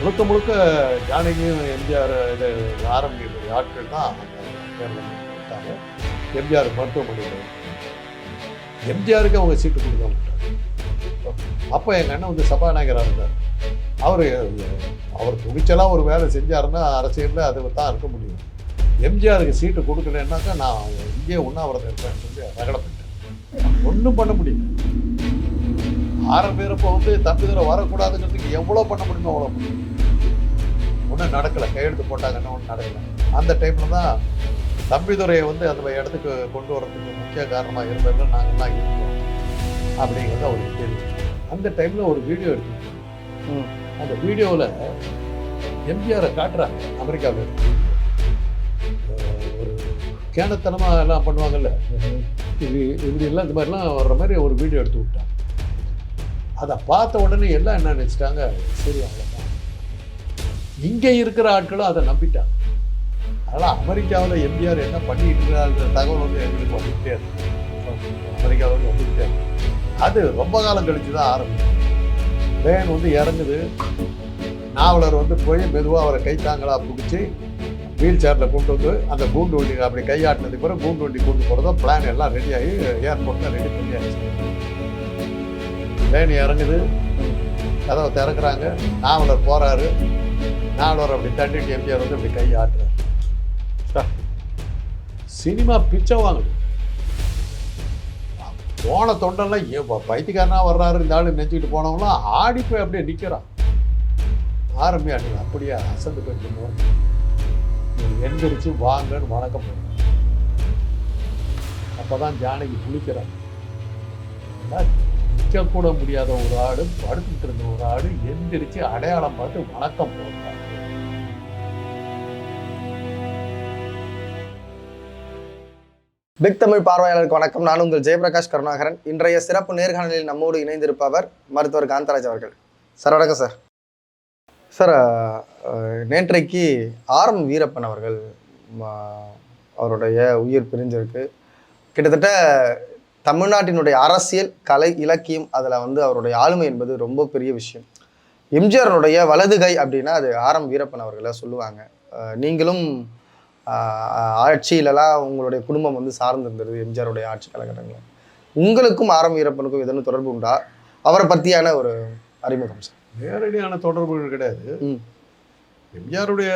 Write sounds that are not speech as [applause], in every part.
முழுக்க முழுக்க ஜானகியும் எம்ஜிஆர் இது ஆரம்பிக்கிற ஆட்கள் தான் எம்ஜிஆர் மருத்துவமனையில். எம்ஜிஆருக்கு அவங்க சீட்டு கொடுக்க மாட்டாங்க. அப்போ எங்கள் அண்ணன் வந்து சபாநாயகராக இருந்தார். அவர் அவர் துணிச்சலாக ஒரு வேலை செஞ்சாருன்னா அரசியலில் அது தான் இருக்க முடியும். எம்ஜிஆருக்கு சீட்டு கொடுக்கலன்னாக்கா நான் இங்கேயே உண்ணாவிரதம் இருப்பேன்னு சொல்லி ரகடப்பட்டேன். ஒன்றும் பண்ண முடியல. ஆரம்பிக்கிறப்போ வந்து தம்பிதுரை வரக்கூடாதுங்கிறதுக்கு எவ்வளோ பண்ண முடியுமோ அவ்வளோ முடியும். ஒன்றும் நடக்கலை. கையெழுத்து போட்டாங்கன்னா ஒன்றும் நடக்கலை. அந்த டைமில் தான் தம்பிதுரையை வந்து அந்த இடத்துக்கு கொண்டு வரதுக்கு முக்கிய காரணமாக இருந்ததில் நாங்கள்லாம் இருக்கோம். அப்படிங்கிறது அவருக்கு தெரியும் அந்த டைமில் ஒரு வீடியோ எடுத்து. அந்த வீடியோவில் எம்ஜிஆரை காட்டுறாங்க. அமெரிக்காவில் ஒரு கேனத்தனமாக எல்லாம் பண்ணுவாங்கல்ல. இது இப்படி எல்லாம் இந்த மாதிரிலாம் வர்ற மாதிரி ஒரு வீடியோ எடுத்து விட்டாங்க. அதை பார்த்த உடனே எல்லாம் என்ன நினச்சிட்டாங்க? சரி அவ்வளோதான் இங்கே இருக்கிற ஆட்களும் அதை நம்பிட்டாங்க. அதனால் அமெரிக்காவில் எம்ஜிஆர் என்ன பண்ணிட்டு இருக்காருங்கிற தகவல் வந்து எங்களுக்கு வந்துகிட்டே இருக்கு. அமெரிக்காவில் வந்துகிட்டே இருக்கு. அது ரொம்ப காலம் கழிச்சு தான் ஆரம்பிக்கும் வேன் வந்து இறங்குது. நாவலர் வந்து போய் மெதுவாக அவரை கைத்தாங்களா பிடிச்சி வீல் சேரில் கொண்டு வந்து அந்த கூண்டு வண்டி அப்படி கையாட்டினதுக்கு பிறகு கூண்டு வண்டி கொண்டு போகிறதா பிளான் எல்லாம் ரெடி ஆகி ஏர்போர்ட்டில் ரெடி பண்ணி வேணி இறங்குது. கதவை திறக்கிறாங்க. நாவலர் போகிறாரு நாவலர் அப்படி தட்டிட்டு எம்ஜிஆர் வந்து இப்படி கை ஆட்டுறாரு. சினிமா பிச்சை வாங்குது. போன தொண்டெல்லாம் ஏ பைத்தியக்காரனாக பைத்தியக்காரனா வர்றாரு. இந்த ஆளு நெஞ்சுக்கிட்டு போனவங்களாம் ஆடி போய் அப்படியே நிற்கிறான் ஆரம்பி அடி அப்படியே அசந்து போயிட்டு எந்திரிச்சு வாங்கன்னு வணக்கம் அப்போ தான் ஜானகி குளிக்கிறான் நிற்க கூட முடியாத ஒரு ஆடு படுத்துட்டு இருந்த ஒரு ஆடு எந்திரிச்சு அடையாளம் பார்த்து வணக்கம் போடுறான் பிக் தமிழ் பார்வையாளருக்கு வணக்கம். நான் உங்கள் ஜெயபிரகாஷ் கருணாகரன். இன்றைய சிறப்பு நேர்காணலில் நம்மோடு இணைந்திருப்பவர் மருத்துவர் காந்தராஜ் அவர்கள். சார் வணக்கம் சார். சார் நேற்றைக்கு ஆர்எம் வீரப்பன் அவர்கள் அவருடைய உயிர் பிரிஞ்சிருக்கு. கிட்டத்தட்ட தமிழ்நாட்டினுடைய அரசியல் கலை இலக்கியம் அதில் வந்து அவருடைய ஆளுமை என்பது ரொம்ப பெரிய விஷயம். எம்ஜிஆருடைய வலது கை அப்படின்னா அது ஆரம் வீரப்பன் அவர்களை சொல்லுவாங்க. நீங்களும் ஆட்சியிலலாம் உங்களுடைய குடும்பம் வந்து சார்ந்திருந்தது எம்ஜிஆருடைய ஆட்சி காலகட்டங்களில். உங்களுக்கும் ஆரம் வீரப்பனுக்கும் எதனும் தொடர்பு உண்டா? அவரை பற்றியான ஒரு அறிமுகம் சார். நேரடியான தொடர்புகள் கிடையாது. எம்ஜிஆருடைய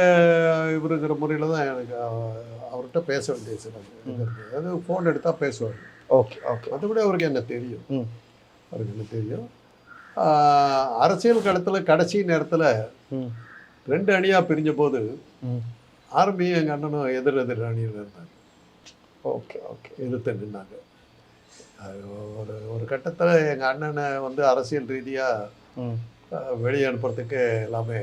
இவருங்கிற முறையில் தான் எனக்கு அவ- அவர்கிட்ட பேச வேண்டிய சில. அதாவது ஃபோன் எடுத்தால் பேசுவார். Okay okay. மற்றபடி அவருக்கு என்ன தெரியும். அவருக்கு என்ன தெரியும்? அரசியல் களத்தில் கடைசி நேரத்தில் ரெண்டு அணியாக பிரிஞ்ச போது ம். ஆரம்பியும் எங்கள் அண்ணனும் எதிர் எதிர் அணியில் இருந்தாங்க. Okay okay. எதிர்த்து நின்னாங்க. அது ஒரு ஒரு கட்டத்தில் எங்கள் அண்ணனை வந்து அரசியல் ரீதியாக வெளியே அனுப்புறதுக்கு எல்லாமே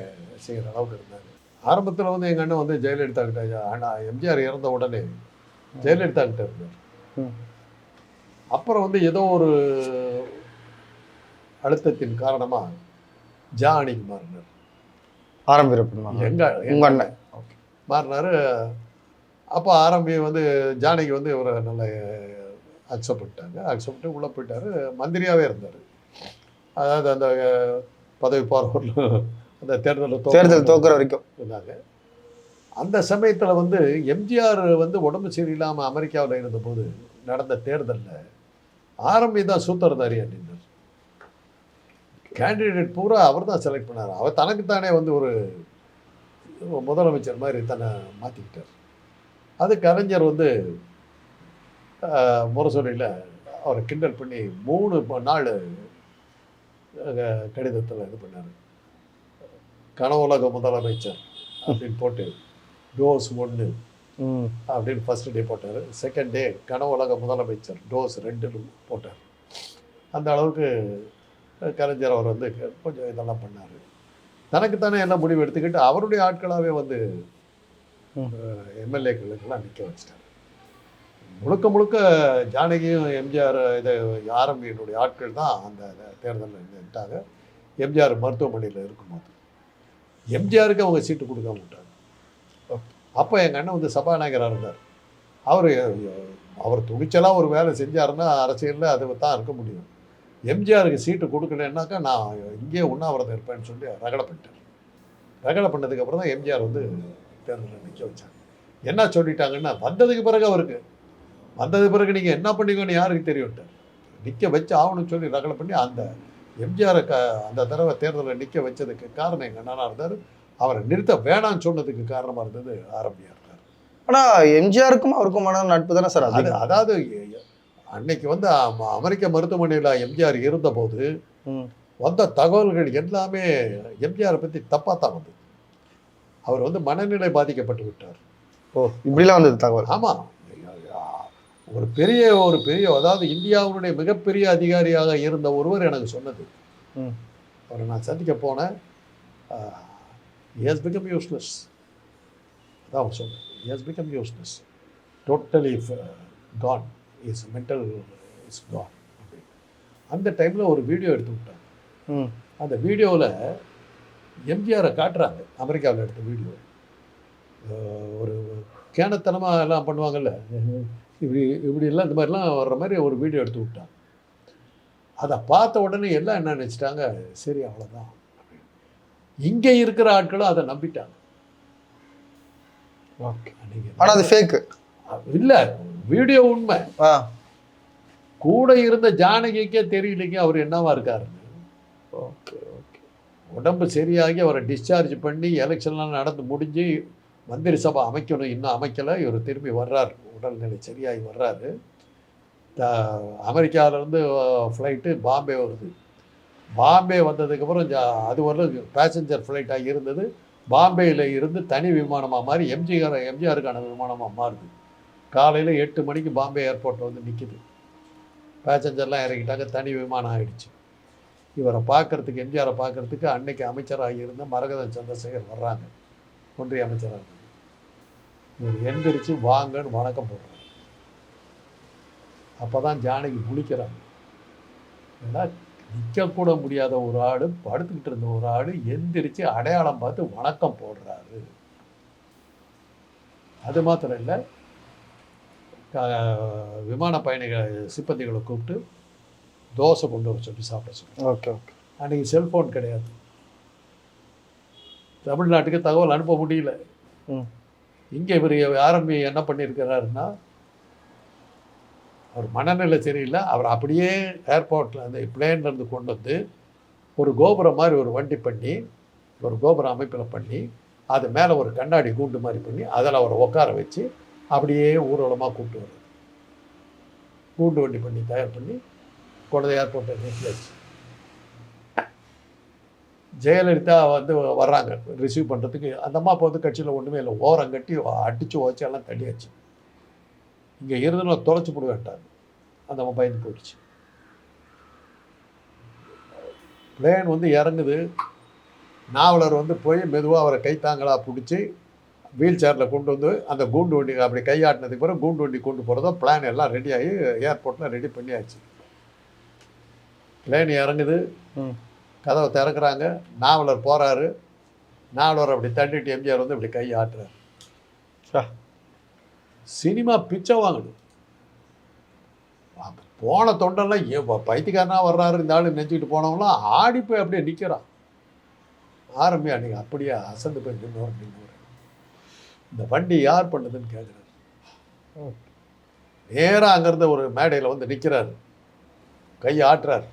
செய்கிற அளவுக்கு இருந்தாங்க ஆரம்பத்தில் வந்து எங்கள் அண்ணன் வந்து ஜெயலலிதா கிட்ட ஆனால் எம்ஜிஆர் இறந்த உடனே ஜெயலலிதா கிட்ட இருந்தார் அப்புறம் வந்து ஏதோ ஒரு அழுத்தத்தின் காரணமாக ஜா அணிக்கு மாறினார். ஆரம் வீரப்பன் வாங்க. எங்க உங்க அண்ணன். ஓகே. மாறினார். அப்போ ஆரம்பி வந்து ஜானகி வந்து இவரை நல்லா அக்செப்ட் பண்ணிட்டாங்க. அக்செப்ட் உள்ளே போயிட்டார். மந்திரியாகவே இருந்தார். அதாவது அந்த பதவி போகிறவர்கள் அந்த தேர்தலில் தேர்தல் தோக்குற வரைக்கும். இருந்தாங்க. அந்த சமயத்தில் வந்து எம்ஜிஆர் வந்து உடம்பு சரியில்லாமல் அமெரிக்காவில் இருந்தபோது நடந்த தேர்தலில் ஆரம்பி தான் சூத்திரதாரியா நின்றார் கேண்டிடேட் பூரா அவர் தான் செலக்ட் பண்ணார். அவர் தனக்குத்தானே வந்து ஒரு முதலமைச்சர் மாதிரி தன்னை மாற்றிக்கிட்டார் அது கலைஞர் வந்து முரசொலியில் அவரை கிண்டல் பண்ணி மூணு நாள் கடிதத்தில் இது பண்ணார். கனவுலக முதலமைச்சர் அப்படின்னு போட்டு டோஸ் ஒன்று அப்படின்னு ஃபர்ஸ்ட் டே போட்டார். செகண்ட் டே கனவுலக முதலமைச்சர் டோஸ் ரெண்டு போட்டார். அந்த அளவுக்கு கலைஞர் அவர் வந்து கொஞ்சம் இதெல்லாம் பண்ணார். தனக்குத்தானே எல்லாம் முடிவு எடுத்துக்கிட்டு அவருடைய ஆட்களாகவே வந்து. எம்எல்ஏக்களுக்கெல்லாம் நிற்க வச்சிட்டார். முழுக்க முழுக்க ஜானகியும் எம்ஜிஆர் இது ஆரம்பியினுடைய ஆட்கள் தான் அந்த தேர்தலில் நின்றாங்க எம்ஜிஆர் மருத்துவமனையில் இருக்கும்போது எம்ஜிஆருக்கு அவங்க சீட்டு கொடுக்க மாட்டாங்க அப்போ எங்கள் அண்ணன் வந்து சபாநாயகராக இருந்தார். அவர் அவர் துணிச்சலாக ஒரு வேலை செஞ்சாருன்னா அரசியலில் அது தான் இருக்க முடியும். எம்ஜிஆருக்கு சீட்டு கொடுக்கலன்னாக்கா நான் இங்கேயே உண்ணாவிரதம் இருப்பேன்னு சொல்லி ரகடப்பட்டார் ரகலை பண்ணதுக்கப்புறம் தான் எம்ஜிஆர் வந்து தேர்தலில் நிற்க வச்சாங்க. என்ன சொல்லிட்டாங்கன்னா வந்ததுக்கு பிறகு அவருக்கு வந்ததுக்கு பிறகு நீங்கள் என்ன பண்ணீங்கன்னு யாருக்கு தெரியும்ட்டு? நிற்க வச்சு ஆகணும்னு சொல்லி ரகலை பண்ணி அந்த எம்ஜிஆரை க அந்த தடவை தேர்தலில் நிற்க வச்சதுக்கு காரணம் எங்கள் அண்ணனா இருந்தார். அவரை நிறுத்த வேணாம்னு சொன்னதுக்கு காரணமாக இருந்தது ஆரம்பியாக இருந்தார் ஆனா எம்ஜிஆருக்கும் அவருக்குமான நட்பு தானே சார் அது அதாவது அன்னைக்கு வந்து அம- அமெரிக்க மருத்துவமனையில் எம்ஜிஆர் இருந்தபோது ம். வந்த தகவல்கள் எல்லாமே எம்ஜிஆரை பற்றி தப்பாக தான் வந்தது. அவர் வந்து மனநிலை பாதிக்கப்பட்டு விட்டார். ஓ இப்படிலாம் வந்தது தகவல்? ஆமாம் ஒரு பெரிய ஒரு பெரிய அதாவது இந்தியாவுடைய மிகப்பெரிய அதிகாரியாக இருந்த ஒருவர் எனக்கு சொன்னது. ம். அவரை நான் சந்திக்க போனேன். ஹஸ் பிகம் யூஸ்லெஸ் அதான் அவர் சொன்னேன் has become useless totally gone is mental is gone அந்த டைமில் ஒரு வீடியோ எடுத்து விட்டாங்க. ம். அந்த வீடியோவில் எம்ஜிஆரை காட்டுறாங்க. அமெரிக்காவில் எடுத்த வீடியோ ஒரு கேனத்தனமாக எல்லாம் பண்ணுவாங்கல்ல? இப்படி இப்படி எல்லாம் இந்த மாதிரிலாம் வர்ற மாதிரி ஒரு வீடியோ எடுத்து விட்டாங்க. அதை பார்த்த உடனே எல்லாம் என்ன நினச்சிட்டாங்க? சரி அவ்வளோதான் இங்கே இருக்கிற ஆட்களும் அதை நம்பிட்டாங்க. ஓகே அது ஃபேக்கு இல்லை வீடியோ உண்மை. கூட இருந்த ஜானகிக்கே தெரியலைங்க அவர் என்னவா இருக்காருன்னு. Okay okay. உடம்பு சரியாகி அவரை டிஸ்சார்ஜ் பண்ணி எலெக்ஷன்லாம் நடந்து முடிஞ்சு மந்திரி சபை அமைக்கணும் இன்னும் அமைக்கலை. இவர் திரும்பி வர்றார். உடல்நிலை சரியாகி வர்றாரு. த அமெரிக்காவிலேருந்து ஃப்ளைட்டு பாம்பே வருது. பாம்பே வந்ததுக்கப்புறம் ஜா- அது வரல பேசஞ்சர் ஃப்ளைட்டாக இருந்தது. பாம்பேயில் இருந்து தனி விமானமாக மாறி எம்ஜிஆர் எம்ஜிஆருக்கான விமானமாக மாறுது. காலையில் எட்டு மணிக்கு பாம்பே ஏர்போர்ட்டில் வந்து நிற்கிது பேசஞ்சர்லாம் இறங்கிட்டாங்க தனி விமானம் ஆகிடுச்சு இவரை பார்க்கறதுக்கு எம்ஜிஆரை பார்க்கறதுக்கு அன்னைக்கு அமைச்சராக இருந்த மரகத சந்திரசேகர் வர்றாங்க. ஒன்றிய அமைச்சராக இருந்தார். இவர் எந்திரிச்சு வாங்கன்னு வணக்கம் போடுறாங்க அப்போ தான் ஜானகி முழிக்கிறாங்க ஏன்னா நிற்கக்கூட முடியாத ஒரு ஆடு படுத்துக்கிட்டு இருந்த ஒரு ஆடு எந்திரிச்சு அடையாளம் பார்த்து வணக்கம் போடுறாரு. அது மாத்திரம் இல்லை விமான பயணிகள் சிப்பந்திகளை கூப்பிட்டு தோசை கொண்டு வர சொல்லி சாப்பிட சொல்லி ஓகே ஓகே. அன்றைக்கி செல்ஃபோன் கிடையாது. தமிழ்நாட்டுக்கு தகவல் அனுப்ப முடியல. இங்கே இவர் ஆரம்பி என்ன பண்ணியிருக்கிறாருன்னா அவர் மனநிலை சரியில்லை. அவர் அப்படியே ஏர்போர்ட்டில் அந்த பிளேன்ல இருந்து கொண்டு வந்து ஒரு கோபுரம் மாதிரி ஒரு வண்டி பண்ணி ஒரு கோபுர அமைப்பில் பண்ணி அது மேலே ஒரு கண்ணாடி கூண்டு மாதிரி பண்ணி அதில் அவரை உட்கார வச்சு அப்படியே ஊர்வலமாக கூப்பிட்டு வர்றாரு. கூண்டு வண்டி பண்ணி தயார் பண்ணி கொண்டு ஏர்போர்ட்டை நிறுத்தியாச்சு ஜெயலலிதா வந்து வர்றாங்க ரிசீவ் பண்ணுறதுக்கு அந்த அம்மா அப்போ வந்து கட்சியில் ஒன்றுமே இல்லை. ஓரம் கட்டி அடித்து ஓச்சு எல்லாம் தள்ளியாச்சு. இங்கே இருந்து நான் தொலைச்சி போட அந்த அம்மா பயந்து போயிடுச்சு. பிளேன் வந்து இறங்குது. நாவலர் வந்து போய் மெதுவாக அவரை கைத்தாங்களா பிடிச்சி வீல் சேரில் கொண்டு வந்து அந்த கூண்டு வண்டி அப்படி கையாட்டினதுக்கு பிறகு கூண்டு வண்டி கொண்டு போகிறதோ பிளான் எல்லாம் ரெடி ஆகி ஏர்போர்ட்டில் ரெடி பண்ணியாச்சு. பிளேன் இறங்குது. ம். கதவை திறக்கிறாங்க. நாவலர் போகிறாரு நாவலர் அப்படி தட்டிட்டு எம்ஜிஆர் வந்து இப்படி கை ஆட்டுறாரு. ஆ. சினிமா பிச்சை வாங்கணும். போன தொண்டெல்லாம் ஏ ப- பைத்தியக்காரனா வர்றாரு. இந்த ஆளு நெஞ்சுக்கிட்டு போனவங்களாம் ஆடி போய் அப்படியே நிற்கிறான் ஆரம்பி அன்னைக்கு அப்படியே அசந்து போய் நின்று நின்று இந்த வண்டி யார் பண்ணுதுன்னு கேட்குறாரு நேராக அங்கேருந்து ஒரு மேடையில் வந்து நிற்கிறாரு கை ஆட்டுறாரு.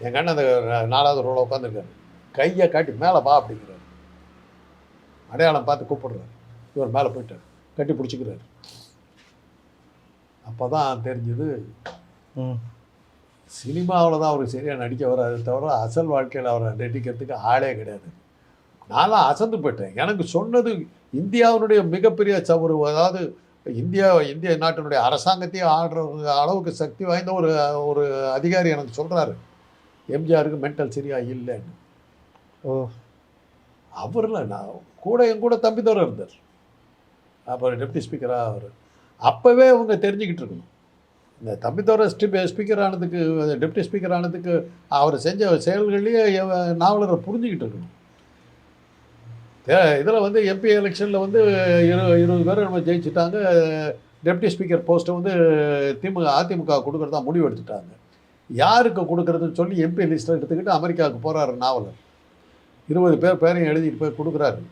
எங்கள் அண்ணன் அந்த நாலாவது ரோல உட்காந்துருக்காரு கையை காட்டி மேலே வா அப்படிங்கிறாரு. அடையாளம் பார்த்து கூப்பிடுறாரு. இவர் மேலே போயிட்டார். கட்டி பிடிச்சிக்கிறாரு. அப்போ தான் தெரிஞ்சது சினிமாவில் தான் அவருக்கு சரியாக நடிக்க வராது தவிர அசல் வாழ்க்கையில் அவரை நடிக்கிறதுக்கு ஆளே கிடையாது. நான்லாம் அசந்து போயிட்டேன். எனக்கு சொன்னது இந்தியாவினுடைய மிகப்பெரிய ச- ஒரு அதாவது இந்தியா இந்திய நாட்டினுடைய அரசாங்கத்தையே ஆடுற அளவுக்கு சக்தி வாய்ந்த ஒரு ஒரு அதிகாரி எனக்கு சொல்கிறாரு எம்ஜிஆருக்கு மென்டல் சரியாக இல்லைன்னு. ஓ. அவரில் நான் கூட என் கூட தம்பி தவிர இருந்தார். அப்போ டெப்டி ஸ்பீக்கராக அவர். அப்போவே அவங்க தெரிஞ்சுக்கிட்டு இருக்கணும். இந்த தம்பி தவிர ஸ்பீக்கர் ஆனதுக்கு டெப்டி ஸ்பீக்கர் ஆனதுக்கு அவர் செஞ்ச செயல்கள்லேயே நாவலரை புரிஞ்சுக்கிட்டு இருக்கணும். இதில் வந்து எம்பி எலெக்ஷனில் வந்து இரு இருபது பேர் நம்ம ஜெயிச்சிட்டாங்க. டெப்டி ஸ்பீக்கர் போஸ்ட்டை வந்து திமுக அதிமுக கொடுக்குறதா முடிவு எடுத்துட்டாங்க. யாருக்கு கொடுக்குறதுன்னு சொல்லி எம்பி லிஸ்ட்டை எடுத்துக்கிட்டு அமெரிக்காவுக்கு போகிறாரு நாவலர். இருபது பேர் பேரையும் எழுதிட்டு போய் கொடுக்குறாரு.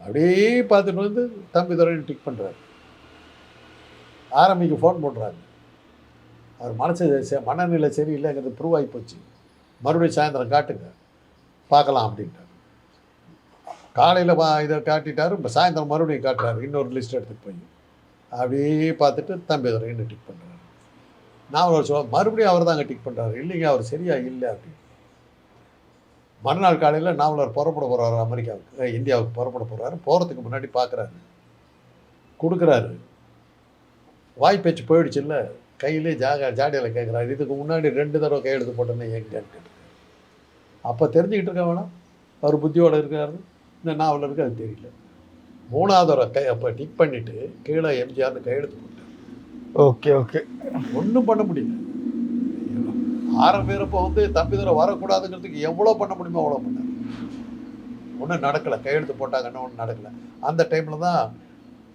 அப்படியே பார்த்துட்டு வந்து தம்பி துறைன்னு டிக் பண்ணுறாரு ஆரம்பிக்கு ஃபோன் பண்ணுறாங்க அவர் மனசு ச- மனநிலை சரியில்லைங்கிறது ப்ரூவ் ஆகி போச்சு. மறுபடியும் சாயந்தரம் காட்டுங்க. பார்க்கலாம் அப்படின்ட்டார். காலையில் பா இதை காட்டிட்டாரு. இப்போ சாயந்தரம் மறுபடியும் காட்டுறாரு. இன்னொரு லிஸ்ட் எடுத்துகிட்டு போய். அப்படியே பார்த்துட்டு தம்பி துறைன்னு டிக் பண்ணுறாரு நான் ஒரு சொல்ல மறுபடியும் அவர் தாங்க டிக் பண்ணுறாரு இல்லைங்க அவர் சரியாக இல்லை அப்படின்னு. மறுநாள் காலையில் நாவலர் புறப்பட போகிறாரு அமெரிக்காவுக்கு இந்தியாவுக்கு புறப்பட போகிறாரு போகிறதுக்கு முன்னாடி பார்க்குறாரு கொடுக்குறாரு. வாய் பேச்சு போயிடுச்சுல்ல கையிலே ஜாக ஜாடியில் கேட்குறாரு இதுக்கு முன்னாடி ரெண்டு தடவை கையெழுத்து போட்டேன்னு எங்கன்னு அப்போ தெரிஞ்சுக்கிட்டு இருக்க வேணாம். அவர் புத்தியோடு இருக்காரு. இந்த நாவலருக்கு அது தெரியல. மூணாவது தடவை கை அப்போ டிக் பண்ணிவிட்டு கீழே எம்ஜிஆர்னு கையெழுத்து ஓகே ஓகே. ஒன்றும் பண்ண முடியல. ஆரம்பிக்கிறப்போ வந்து தம்பிதுரை வரக்கூடாதுங்கிறதுக்கு எவ்வளோ பண்ண முடியுமோ அவ்வளோ பண்ணார் ஒன்றும் நடக்கலை. கையெழுத்து போட்டாங்கன்னா ஒன்றும் நடக்கலை. அந்த டைமில் தான்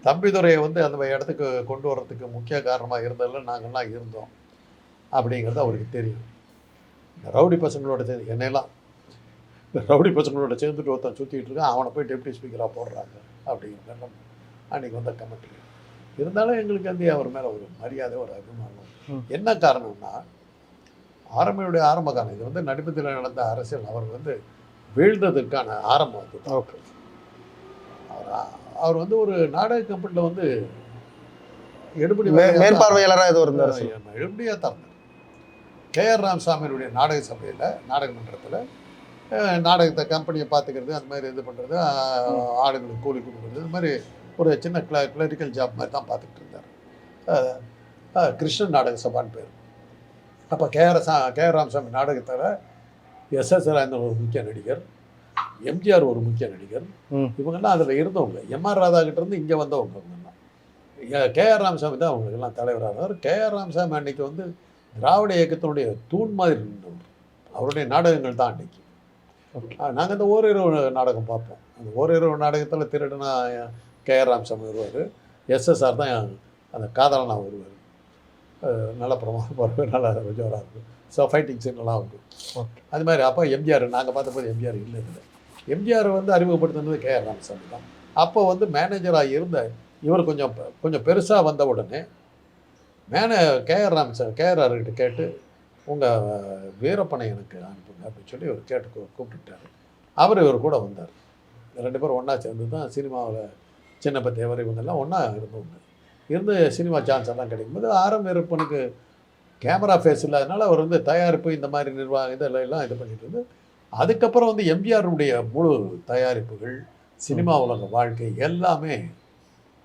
தம்பிதுரையை வந்து அந்த இடத்துக்கு கொண்டு வர்றதுக்கு முக்கிய காரணமாக இருந்ததில் நாங்கள்லாம் இருந்தோம். அப்படிங்கிறது அவருக்கு தெரியும். இந்த ரவுடி பசங்களோட சேர்ந்து என்னையெல்லாம் இந்த ரவுடி பசங்களோட சேர்ந்துட்டு ஒருத்தன் சுற்றிட்டு இருக்கான் அவனை போய் டெப்டி ஸ்பீக்கராக போடுறாங்க அப்படிங்கிறது அன்றைக்கி வந்த கமெண்ட்ரி இருந்தாலும் எங்களுக்கு வந்து அவர் மேலே ஒரு மரியாதை ஒரு அபிமானம். என்ன காரணம்னா ஆரம்பியுடைய ஆரம்ப காலம் இது வந்து நடுப்பத்தில் நடந்த அரசியல் அவர் வந்து வீழ்ந்ததற்கான ஆரம்பம் அது. அவர் அவர் வந்து ஒரு நாடக கம்பெனியில் வந்து எடுபடி மேற்பார்வையாளராக ஏதோ இருந்தார் எடுபடியாக தான் இருந்தார் கே ஆர் ராமசாமியினுடைய நாடக சபையில் நாடக மன்றத்தில் நாடகத்தை கம்பெனியை பார்த்துக்கிறது அந்த மாதிரி இது பண்ணுறது ஆளுங்களுக்கு கூலி கொடுக்குறது இது மாதிரி ஒரு சின்ன கிள கிளரிக்கல் ஜாப் மாதிரி தான் பார்த்துக்கிட்டு இருந்தார். கிருஷ்ணன் நாடக சபான்னு பேர். அப்போ கே ஆர் சா கே ஆர் ராமசாமி நாடகத்தில் எஸ் எஸ் ராஜேந்திரன் ஒரு முக்கிய நடிகர் எம்ஜிஆர் ஒரு முக்கிய நடிகர். இவங்கெல்லாம் அதில் இருந்தவங்க. எம்ஆர் ராதாகிட்ட இருந்து இங்கே வந்தவங்க இவங்கெல்லாம் கே ஆர் ராமசாமி தான் அவங்களுக்கெல்லாம் தலைவராக இருந்தார். கே ஆர் ராமசாமி அன்னைக்கு வந்து திராவிட இயக்கத்தினுடைய தூண் மாதிரி இருந்தவர். அவருடைய நாடகங்கள் தான் அன்னைக்கு. நாங்கள் அந்த ஓரிரவு நாடகம் பார்ப்போம். அந்த ஓரிரவு நாடகத்தில் திருடுனா கே ஆர் ராமசாமி வருவார். எஸ்எஸ்ஆர் தான் அந்த காதலனா வருவார். நல்ல பிரமாதம் [laughs] வருவார் நல்லா ஜோராக இருக்கும் ஸோ ஃபைட்டிங் சீன் நல்லா இருக்கும் Okay. அது மாதிரி அப்போ எம்ஜிஆர் நாங்கள் பார்த்தபோது எம்ஜிஆர் இல்லை இதில். எம்ஜிஆர் வந்து அறிமுகப்படுத்தினது கே ஆர் ராமசாமி தான். அப்போ வந்து மேனேஜராக இருந்த இவர் கொஞ்சம் கொஞ்சம் பெருசாக வந்த உடனே மேனே K R Ramasamy K R கிட்ட கேட்டு உங்கள் வீரப்பனை எனக்கு அனுப்புங்க அப்படின்னு சொல்லி இவர் கேட்டு கூப்பிட்டுட்டாரு. அவர் இவர் கூட வந்தார். ரெண்டு பேரும் ஒன்றா சேர்ந்து தான் சினிமாவில் சின்னப்ப தேவர் இவங்கெல்லாம் ஒன்றா இருந்தவங்க இருந்து சினிமா சான்ஸ் எல்லாம் கிடைக்கும்போது ஆரம் வீரப்பனுக்கு கேமரா ஃபேஸ் இல்லாதனால அவர் வந்து தயாரிப்பு இந்த மாதிரி நிர்வாகம் இதெல்லாம் எல்லாம் இது பண்ணிட்டு இருந்து அதுக்கப்புறம் வந்து எம்ஜிஆருடைய முழு தயாரிப்புகள் சினிமா உலக வாழ்க்கை எல்லாமே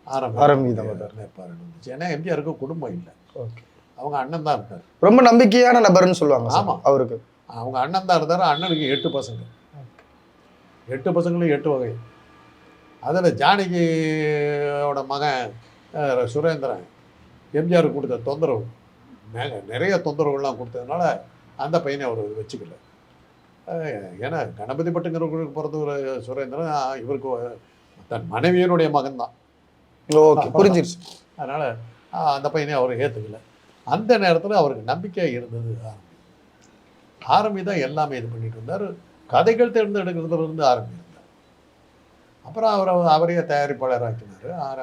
ஆரம்பம் ஆரம் வீதம் தான். நேர்பார்வை இருந்துச்சு ஏன்னா எம்ஜிஆருக்கு குடும்பம் இல்லை. ஓகே. அவங்க அண்ணன் தான் இருந்தார் ரொம்ப நம்பிக்கையான நபர்னு சொல்லுவாங்க சார் ஆமா. அவருக்கு. அவங்க அண்ணன் தான் இருந்தார் அண்ணனுக்கு எட்டு பசங்க. எட்டு பசங்களும் எட்டு வகை. அதில் ஜானகியோட மகன் சுரேந்திரன் எம்ஜிஆருக்கு கொடுத்த தொந்தரவு. நிறைய தொந்தரவுகள்லாம் கொடுத்ததுனால அந்த பையனை அவர் வச்சுக்கல. ஏன்னா கணபதி பட்டுங்கிறவங்களுக்கு பிறந்த ஒரு சுரேந்திரன் இவருக்கு தன் மனைவியினுடைய மகன் தான் ஓகே. புரிஞ்சிருச்சு. அதனால் அந்த பையனை அவர் ஏற்றுக்கல அந்த நேரத்தில் அவருக்கு நம்பிக்கை இருந்தது. ஆரம்பி. ஆரம்பி தான் எல்லாமே இது பண்ணிட்டு இருந்தார். கதைகள் தேர்ந்தெடுக்கிறதுல இருந்து ஆரம்பி. அப்புறம் அவரை அவரையே தயாரிப்பாளர் ஆக்கினார்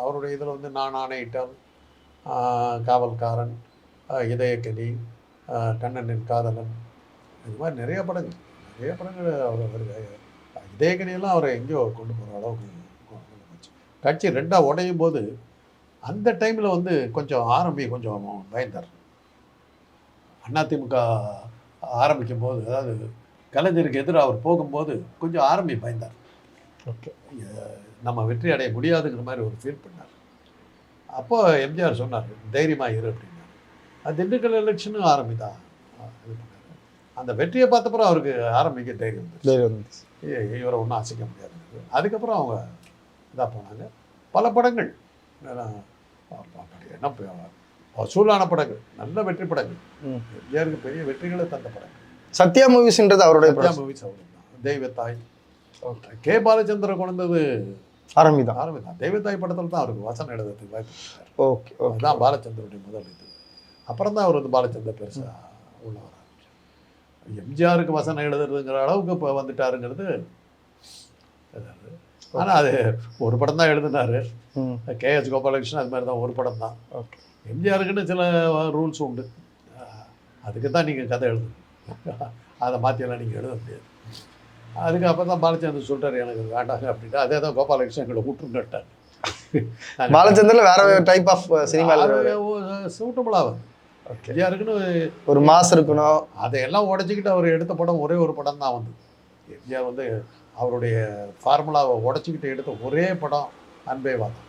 அவருடைய இதில் வந்து நான் ஆணையிட்டால் காவல்காரன் ஆஹ், இதயக்கனி கண்ணனின் காதலன் இது மாதிரி நிறைய படங்கள் நிறைய படங்கள் அவர் அவர் இதயக்கனியெல்லாம் அவரை எங்கேயோ கொண்டு போகிற அளவுக்கு கொண்டு போச்சு. கட்சி ரெண்டாக உடையும் போது அந்த டைமில் வந்து கொஞ்சம் ஆரம்பி கொஞ்சம் பயந்தார். அதிமுக ஆரம்பிக்கும் போது அதாவது கலைஞருக்கு எதிராக அவர் போகும்போது கொஞ்சம் ஆரம்பி பயந்தார். நம்ம வெற்றி அடைய முடியாதுங்கிற மாதிரி ஒரு ஃபீல் பண்ணார். அப்போ எம்ஜிஆர் சொன்னார் தைரியமாக இரு அப்படின்னாரு. அது திண்டுக்கல் எலெக்ஷனும் ஆரம்பி தான் இது பண்ணார். அந்த வெற்றியை பார்த்தப்பறம் அவருக்கு ஆரம்பிக்க தைரியம் தைரியம் இவரை ஒன்றும் அசைக்க முடியாது. அதுக்கப்புறம் அவங்க இதாக போனாங்க. பல படங்கள். என்ன வசூலான படங்கள் நல்ல வெற்றி படங்கள். எம்ஜிஆருக்கு பெரிய வெற்றிகளை தந்த படங்கள். சத்யா மூவிஸ்ன்றது அவருடைய சத்யா மூவிஸ் அவர் தான் தெய்வத்தாய் ஓகே கே. பாலச்சந்திரன் கொண்டு வந்தது ஆரம்பி தான் ஆரம்பி தான் தெய்வத்தாய் படத்தில் தான் அவருக்கு வசனம் எழுதுறதுக்கு வாய்ப்பு. Okay okay. அதுதான் பாலச்சந்தருடைய முதல் இது. அப்புறம் தான் அவர் வந்து பாலச்சந்தர் பெருசாக உள்ள வர எம்ஜிஆருக்கு வசனம் எழுதுறதுங்கிற அளவுக்கு இப்போ வந்துட்டாருங்கிறது அதாவது, ஆனா அது ஒரு படம் தான் எழுதினாரு. ம். கேஎஸ் கோபாலகிருஷ்ணன் அது மாதிரி தான் ஒரு படம் தான். ஓகே. எம்ஜிஆருக்குன்னு சில ரூல்ஸ் உண்டு. அதுக்கு தான் நீங்கள் கதை எழுதணும் அதை மாற்றியெல்லாம் நீங்கள் எழுத முடியாது. அதுக்கு அப்போ தான் பாலச்சந்திரன் சொல்லிட்டாரு எனக்கு வேண்டாங்க அப்படின்ட்டு. அதே தான் கோபாலகிருஷ்ணன் எங்களை விட்டுருந்துட்டாங்க [laughs] பாலச்சந்திரன்ல வேற சினிமா சினிமா சினிமாவில் சூட்டபுளாக ஓகே எம்ஜிஆருக்குன்னு ஒரு மாஸ் இருக்கணும். அதையெல்லாம் உடச்சிக்கிட்டு அவர் எடுத்த படம் ஒரே ஒரு படம் தான் வந்து. எம்ஜிஆர் வந்து அவருடைய ஃபார்முலாவை உடச்சிக்கிட்டு எடுத்த ஒரே படம் அன்பேவா தான்.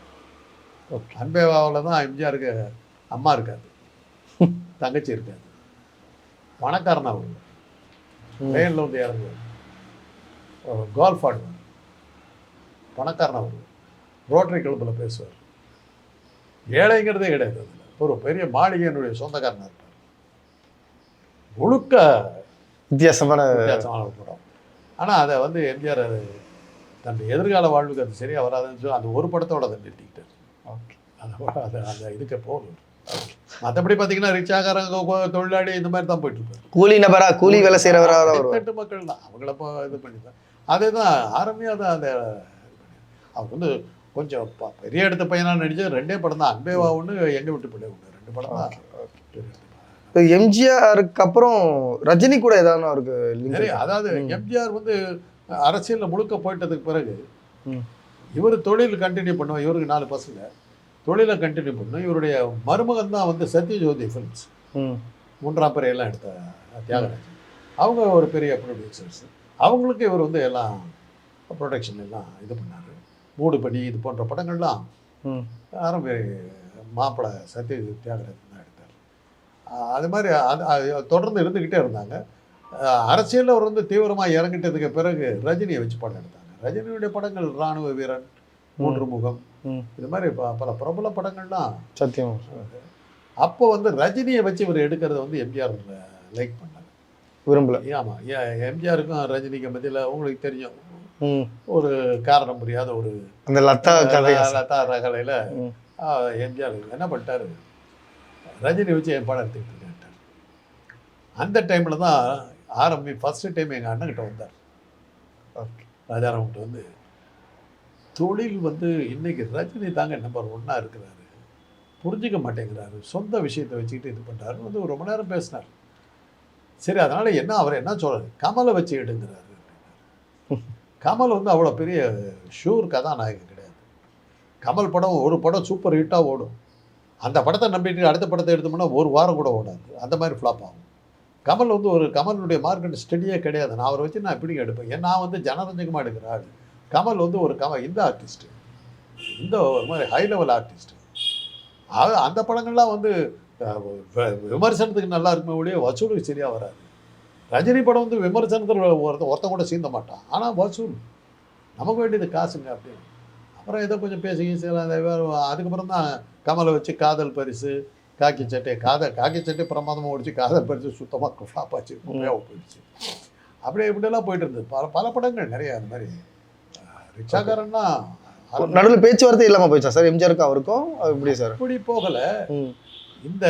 அன்பேவாவில் தான் எம்ஜிஆருக்கு அம்மா இருக்காது. [laughs] தங்கச்சி இருக்காது. பணக்காரன் அவர். ட்ரெயினில் வந்து இறங்குவார் கோல்ஃப் ஆடுவார். பணக்காரன் அவர். ரோட்டரி கிளப்பில் பேசுவார். ஏழைங்கிறதே கிடையாது அதில். ஒரு பெரிய மாளிகையினுடைய சொந்தக்காரனாக இருப்பார். முழுக்க வித்தியாசமான வித்தியாசமான ஒரு படம். ஆனால் அதை வந்து எம்ஜிஆர் அது தன் எதிர்கால வாழ்வுக்கு அது சரியாக வராதுன்னு சொல்லி அந்த ஒரு படத்தோட அதை நிறுத்திக்கிட்டார். ஓகே. அந்த அந்த இதுக்கு போகும் மற்றபடி பார்த்தீங்கன்னா ரிச்சாக்காரங்க கொ- தொழிலாளி இந்த மாதிரி தான் போயிட்டு இருப்பாரு. கூலி நபரா கூலி வேலை வருவார். அடித்தட்டு மக்கள் தான். அவங்கள இது பண்ணி தான் அதுதான் ஆரம்பியாக தான் அந்த அவங்க வந்து கொஞ்சம் பெரிய இடத்த பையனாக நடிச்சது ரெண்டே படம் தான் அன்பேவா ஒன்று எங்க விட்டு பிள்ளை ஒன்று ரெண்டு படம். தான். எம்ஜிஆருக்கு அப்புறம் ரஜினி கூட ஏதாவது அவருக்கு அதாவது. எம்ஜிஆர் வந்து அரசியலில் முழுக்க போயிட்டதுக்கு பிறகு. இவர் தொழில் கண்டினியூ பண்ணுவார். இவருக்கு நாலு பசங்க. தொழிலை கண்டினியூ பண்ணணும். இவருடைய மருமகன் தான் வந்து சத்யஜோதி ஃபிலிம்ஸ் மூன்றாம் பிறையெல்லாம் எடுத்த தியாகராஜன். அவங்க ஒரு பெரிய ப்ரொடியூசர்ஸ் அவங்களுக்கு இவர் வந்து எல்லாம் ப்ரொடக்ஷன் எல்லாம் இது பண்ணார். மூடு படி இது போன்ற படங்கள்லாம் ஆரம்பி மாப்பிள்ளை சத்யஜித் தியாகராஜன் தான் எடுத்தார். அது மாதிரி அது தொடர்ந்து இருந்துக்கிட்டே இருந்தாங்க. அரசியலில் அவர் வந்து தீவிரமாக இறங்கிட்டதுக்கு பிறகு ரஜினியை வச்சு படம் எடுத்தாங்க. ரஜினியுடைய படங்கள் இராணுவ வீரன் மூன்று முகம். இது மாதிரி பல பிரபல படங்கள்லாம் சத்தியம். அப்போ வந்து ரஜினியை வச்சு இவர் எடுக்கிறத வந்து எம்ஜிஆர் லைக் பண்ணார். விரும்பல. ஆமாம் எம்ஜிஆருக்கும் ரஜினிக்கு மத்தியில் உங்களுக்கு தெரியும். ஒரு காரணம் புரியாத ஒரு அந்த லதா கதை. லதா ரகலையில் ம். எம்ஜிஆர் என்ன பண்ணிட்டாரு? ரஜினி வச்சு என் படம் எடுத்துக்கிட்டு அந்த டைமில் தான் ஆரம்பி ஃபஸ்ட்டு டைம் எங்கள் அண்ணன்கிட்ட வந்தார். ராஜாராம்கிட்ட வந்து தொழில் வந்து இன்னைக்கு ரஜினி தாங்க நம்பர் ஒன்றா இருக்கிறாரு. புரிஞ்சுக்க மாட்டேங்கிறாரு. சொந்த விஷயத்தை வச்சுக்கிட்டு இது பண்ணுறாரு வந்து ரொம்ப நேரம் பேசினார். சரி அதனால் என்ன அவர் என்ன சொல்கிறார் கமலை வச்சு எடுங்கிறாரு கமல் வந்து அவ்வளோ பெரிய ஷூர் கதாநாயகன் கிடையாது. கமல் படம் ஒரு படம் சூப்பர் ஹிட்டாக ஓடும். அந்த படத்தை நம்பிட்டு அடுத்த படத்தை எடுத்தோம்னா ஒரு வாரம் கூட ஓடாது. அந்த மாதிரி ஃப்ளாப் ஆகும். கமல் வந்து ஒரு கமலுடைய மார்க்கெட் ஸ்டடியே கிடையாது. நான் அவரை வச்சு நான் இப்படி எடுப்பேன். ஏன் நான் வந்து ஜனரஞ்சகமாக எடுக்கிற ஆள். கமல் வந்து ஒரு கமல் இந்த ஆர்டிஸ்ட்டு இந்த ஒரு மாதிரி ஹை லெவல் ஆர்டிஸ்ட் அந்த படங்கள்லாம் வந்து விமர்சனத்துக்கு நல்லா இருக்குமே ஒழிய வசூலுக்கு சரியாக வராது. ரஜினி படம் வந்து விமர்சனத்தில் ஒருத்த ஒருத்தன் கூட சீந்த மாட்டான். ஆனால் வசூல். நமக்கு வேண்டியது காசுங்க அப்படின்னு. அப்புறம் ஏதோ கொஞ்சம் பேசி அதுக்கப்புறம் தான் கமலை வச்சு காதல் பரிசு காக்கி சட்டை காதல் காக்கி சட்டை பிரமாதமாக ஓடிச்சு காதல் பரிசு சுத்தமாக ஃப்ளாப் ஆச்சு. குப்பையாக போயிடுச்சு. அப்படியே இப்படியெல்லாம் போயிட்டு இருந்தது. பல பல படங்கள் நிறைய அந்த மாதிரி. ரிக்ஷாக்காரன்னா நடுவில் பேச்சுவார்த்தை இல்லாம போயிடுச்சா சார்? எம்ஜிஆருக்கும் அவருக்கும்? அது எப்படி சார்? அப்படி போகலை. இந்த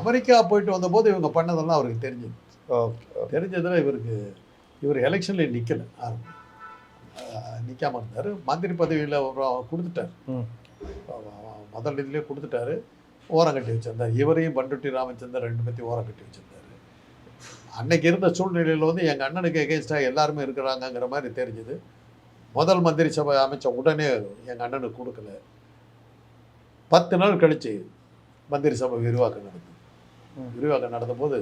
அமெரிக்கா போயிட்டு வந்தபோது இவங்க பண்ணதெல்லாம் அவருக்கு தெரிஞ்சது. ஓகே தெரிஞ்சதில் இவருக்கு இவர் எலெக்ஷனில் நிற்கலை நிற்காம இருந்தார். மந்திரி பதவியில் கொடுத்துட்டார். முதல் இதுலேயே கொடுத்துட்டாரு. ஓரம் கட்டி வச்சிருந்தார். இவரையும் பண்டுட்டி ராமச்சந்தர் ரெண்டு பேத்தையும் ஓரம் கட்டி வச்சிருந்தாரு. அன்னைக்கு இருந்த சூழ்நிலையில் வந்து எங்கள் அண்ணனுக்கு எகேன்ஸ்டாக எல்லாருமே இருக்கிறாங்கங்கிற மாதிரி தெரிஞ்சுது. முதல் மந்திரி சபை அமைச்ச உடனே எங்கள் அண்ணனுக்கு கொடுக்கல. பத்து நாள் கழிச்சு மந்திரி சபை விரிவாக்கம் நடந்தது. விரிவாக்கம் நடந்தபோது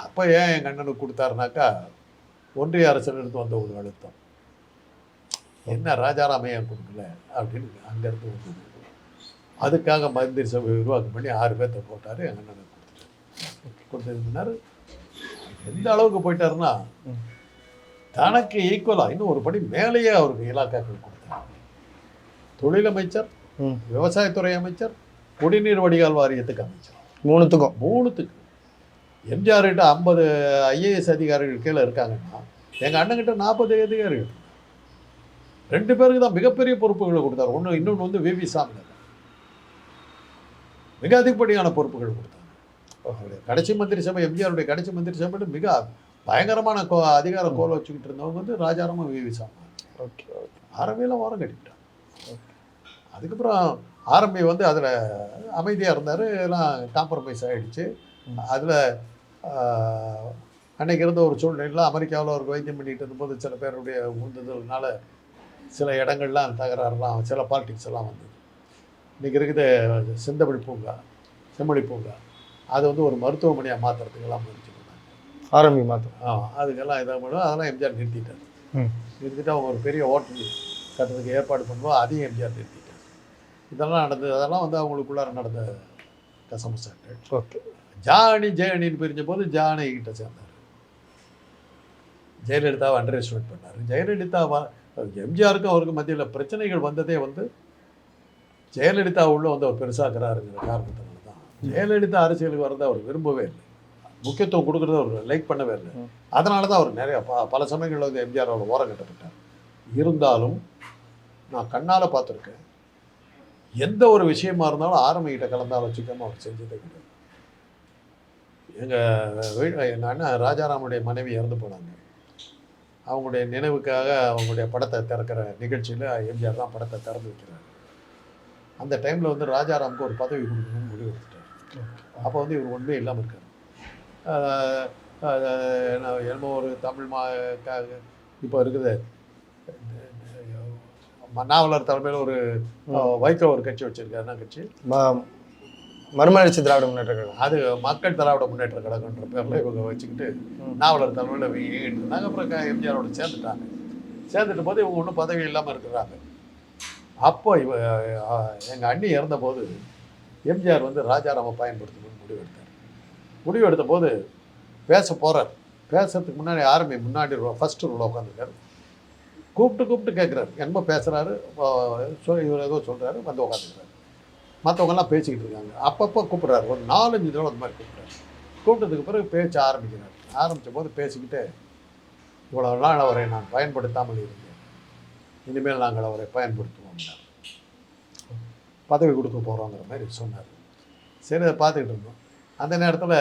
அப்போ ஏன் எங்கள் அண்ணனுக்கு கொடுத்தாருனாக்கா ஒன்றிய அரசில் இருந்து வந்த ஒரு அழுத்தம். என்ன ராஜாராம் ஏன் கொடுக்கல அப்படின்னு அங்கேருந்து வந்தது. அதுக்காக மந்திரி சபை விரிவாக்கம் பண்ணி ஆறு பேர்த்த போட்டார் எங்கள் அண்ணனுக்கு கொடுத்துட்டாரு. கொடுத்துருந்தாரு. எந்த அளவுக்கு போயிட்டாருன்னா. தனக்கு ஈக்குவலாக இன்னும் ஒரு படி மேலேயே அவருக்கு இலாக்காக்கள் கொடுத்தார். தொழிலமைச்சர் விவசாயத்துறை அமைச்சர் குடிநீர் வடிகால் வாரியத்துக்கு அமைச்சர். மூணுத்துக்கும். மூணுத்துக்கு. எம்ஜிஆர் கிட்ட ஐம்பது ஐஏஎஸ் அதிகாரிகள் கீழே இருக்காங்கன்னா எங்கள் அண்ணன்கிட்ட நாற்பது அதிகாரிகள். ரெண்டு பேருக்கு தான் மிகப்பெரிய பொறுப்புகளை கொடுத்தாரு. ஒன்று இன்னொன்று வந்து விவி சாமிநாதன். மிக அதிகப்படியான பொறுப்புகள் கொடுத்தாங்க அவருடைய கடைசி மந்திரி சபை எம்ஜிஆருடைய கடைசி மந்திரி சபை மிக பயங்கரமான கோ அதிகார கோல வச்சுக்கிட்டு இருந்தவங்க வந்து ராஜாராம விவி சாமா ஓகே ஓகே. ஆரம்பியில் ஓரம் கட்டிவிட்டான் அதுக்கப்புறம் ஆரம்பி வந்து அதில் அமைதியாக இருந்தார் எல்லாம் காம்ப்ரமைஸ் ஆகிடுச்சு. அதில் அன்னைக்கு இருந்த ஒரு சூழ்நிலையில் அமெரிக்காவில் ஒரு வைத்தியம் பண்ணிட்டு இருந்தபோது சில பேருடைய உந்துதல்னால சில இடங்கள்லாம் தகராறுலாம் சில பாலிடிக்ஸ் எல்லாம் வந்தது. இன்றைக்கி இருக்குது செந்தமிழ் பூங்கா செம்மொழி பூங்கா. அது வந்து ஒரு மருத்துவமனையாக மாற்றுறதுக்கெல்லாம் முயற்சி பண்ணாங்க. ஆரம்பி மாத்தம் ஆ அதுக்கெல்லாம் இதாக பண்ணுவோம் அதெல்லாம் எம்ஜிஆர் நிறுத்திட்டார். நிறுத்திட்டு அவங்க ஒரு பெரிய ஹோட்டல் கட்டுறதுக்கு ஏற்பாடு பண்ணுவோம். அதையும் எம்ஜிஆர் நிறுத்திட்டார். இதெல்லாம் நடந்தது. அதெல்லாம் வந்து அவங்களுக்குள்ளார நடந்த கசமசாக்கள் ஓகே ஜானி ஜெயனின்னு பிரிஞ்ச போது ஜானகி கிட்ட சேர்ந்தார். ஜெயலலிதாவை அண்டர் எஸ்டிமேட் பண்ணார். ஜெயலலிதா வ- எம்ஜிஆருக்கும் அவருக்கு மத்தியில் பிரச்சனைகள் வந்ததே வந்து ஜெயலலிதா உள்ள வந்து அவர் பெருசாக்குறாருங்கிற காரணத்தினால தான் ஜெயலலிதா அரசியலுக்கு வரதை அவர் விரும்பவே இல்லை. முக்கியத்துவம் கொடுக்குறத அவர் லைக் பண்ணவே இல்லை. அதனால தான் அவர் நிறைய ப பல சமயங்களில் வந்து எம்ஜிஆர் அவர் ஓரம் கட்டப்பட்டார். இருந்தாலும் நான் கண்ணால் பார்த்துருக்கேன். எந்த ஒரு விஷயமா இருந்தாலும் ஆரம்பிக்கிட்ட கலந்து ஆலோசிக்காமல் அவர் செஞ்சதே கிடையாது. எங்கள் வீ எங்கள் அண்ணன் ராஜாராமுடைய மனைவி இறந்து போனாங்க. அவங்களுடைய நினைவுக்காக அவங்களுடைய படத்தை திறக்கிற நிகழ்ச்சியில் எம்ஜிஆர் தான் படத்தை திறந்து வைக்கிறார். அந்த டைமில் வந்து ராஜாராமுக்கு ஒரு பதவி கொடுக்கணும்னு முடிவு எடுத்துட்டார். அப்போ வந்து இவர் ஒன்றுமே இல்லாமல் இருக்கார். என்னமோ ஒரு தமிழ் மா இப்போ இருக்குது. நாவலர் தலைமையில் ஒரு வைகோ ஒரு கட்சி வச்சிருக்காரு. என்ன கட்சி? மறுமலர்ச்சி திராவிட முன்னேற்ற கழகம். அது மக்கள் திராவிட முன்னேற்ற கழகன்ற பேரில் இவங்க வச்சுக்கிட்டு. நாவலர் தலைமையில் இயங்கிட்டு இருந்தாங்க அப்புறம் எம்ஜிஆரோட சேர்ந்துட்டாங்க. சேர்ந்துட்ட போது இவங்க ஒன்றும் பதவி இல்லாமல் இருக்கிறாங்க. அப்போ இவ எங்கள் அண்ணி இறந்தபோது எம்ஜிஆர் வந்து ராஜாராம பயன்படுத்தணும்னு முடிவெடுத்தார் முடிவெடுத்த போது பேச போகிறார் பேசுறதுக்கு முன்னாடி ஆரம்பி முன்னாடி ஃபஸ்ட்டு ரோல உட்காந்துருக்காரு கூப்பிட்டு கூப்பிட்டு கேட்குறாரு என்னமோ பேசுகிறாரு சொல் இவர் ஏதோ சொல்கிறாரு வந்து உட்காந்துக்கிறாரு மற்றவங்கெல்லாம் பேசிக்கிட்டு இருக்காங்க. அப்பப்போ கூப்பிட்றாரு. ஒரு நாலஞ்சு தடவை அந்த மாதிரி கூப்பிட்றாரு. கூப்பிட்டதுக்கு பிறகு பேச்சு ஆரம்பிக்கிறார். ஆரம்பித்த போது பேசிக்கிட்டு இவ்வளோ நாள் அவரை நான் பயன்படுத்தாமல் இருந்தேன். இனிமேல் நாங்கள் அவரை பயன்படுத்துவோம் பதவி கொடுக்க போகிறோங்கிற மாதிரி சொன்னார். சரி அதை பார்த்துக்கிட்டு இருந்தோம். அந்த நேரத்தில்